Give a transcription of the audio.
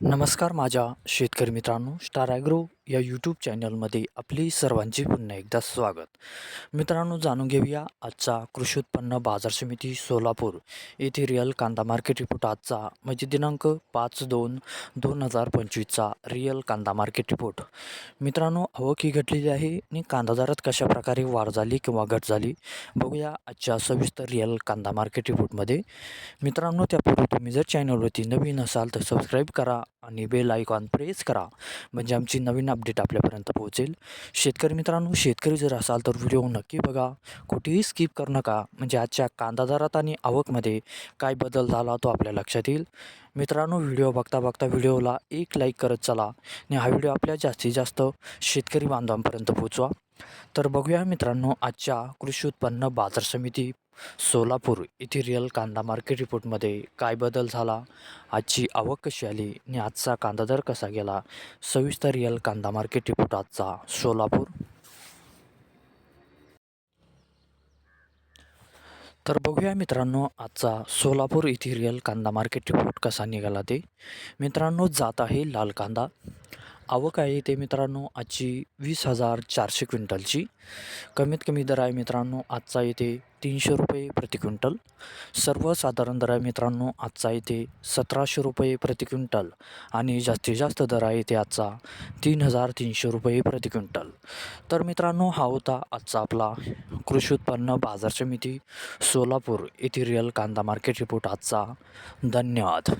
नमस्कार माझ्या शेतकरी मित्रांनो स्टार ॲग्रो या यूट्यूब चॅनलमध्ये आपली सर्वांचे पुन्हा एकदा स्वागत. मित्रांनो जाणून घेऊया आजचा कृषी उत्पन्न बाजार समिती सोलापूर येथे रिअल कांदा मार्केट रिपोर्ट आजचा. म्हणजे दिनांक पाच दोन दोन हजार पंचवीसचा रिअल कांदा मार्केट रिपोर्ट मित्रांनो आवक ही घटलेली आहे आणि कांदा दरात कशाप्रकारे वाढ झाली किंवा घट झाली बघूया आजच्या सविस्तर रिअल कांदा मार्केट रिपोर्टमध्ये मित्रांनो त्यापूर्वी तुम्ही जर चॅनलवरती नवीन असाल तर सबस्क्राईब करा आणि बेल आयकॉन प्रेस करा. म्हणजे आमची नवीन अपडेट आपल्यापर्यंत पोहोचेल. शेतकरी मित्रांनो शेतकरी जर असाल तर व्हिडिओ नक्की बघा. कुठेही स्किप करू नका. म्हणजे आजच्या कांदा दरात आणि आवकमध्ये काय बदल झाला तो आपल्या लक्षात येईल. मित्रांनो व्हिडिओ बघता बघता व्हिडिओला एक लाईक करत चला. आणि हा व्हिडिओ आपल्या जास्तीत जास्त शेतकरी बांधवांपर्यंत पोहोचवा. तर बघूया मित्रांनो आजच्या कृषी उत्पन्न बाजार समिती सोलापूर येथे रिअल कांदा मार्केट रिपोर्टमध्ये काय बदल झाला? आजची आवक कशी आली? आणि आजचा कांदा दर कसा गेला? सविस्तर रिअल कांदा मार्केट रिपोर्ट आजचा सोलापूर. तर बघूया मित्रांनो आजचा सोलापूर इथिरियल रिअल कांदा मार्केट रिपोर्ट कसा निघाला ते. मित्रांनो जात आहे लाल कांदा. आवक आहे ते मित्रांनो आजची वीस हजार चारशे क्विंटलची. कमीत कमी दर आहे मित्रांनो आजचा येथे तीनशे रुपये प्रति क्विंटल. सर्वसाधारण दर आहे मित्रांनो आजचा येथे सतराशे रुपये प्रति क्विंटल आणि जास्तीत जास्त दर आहे ते आजचा तीन हजार तीनशे रुपये प्रति क्विंटल. तर मित्रांनो हा होता आजचा आपला कृषी उत्पन्न बाजार समिती सोलापूर येथे रिअल कांदा मार्केट रिपोर्ट आजचा. धन्यवाद.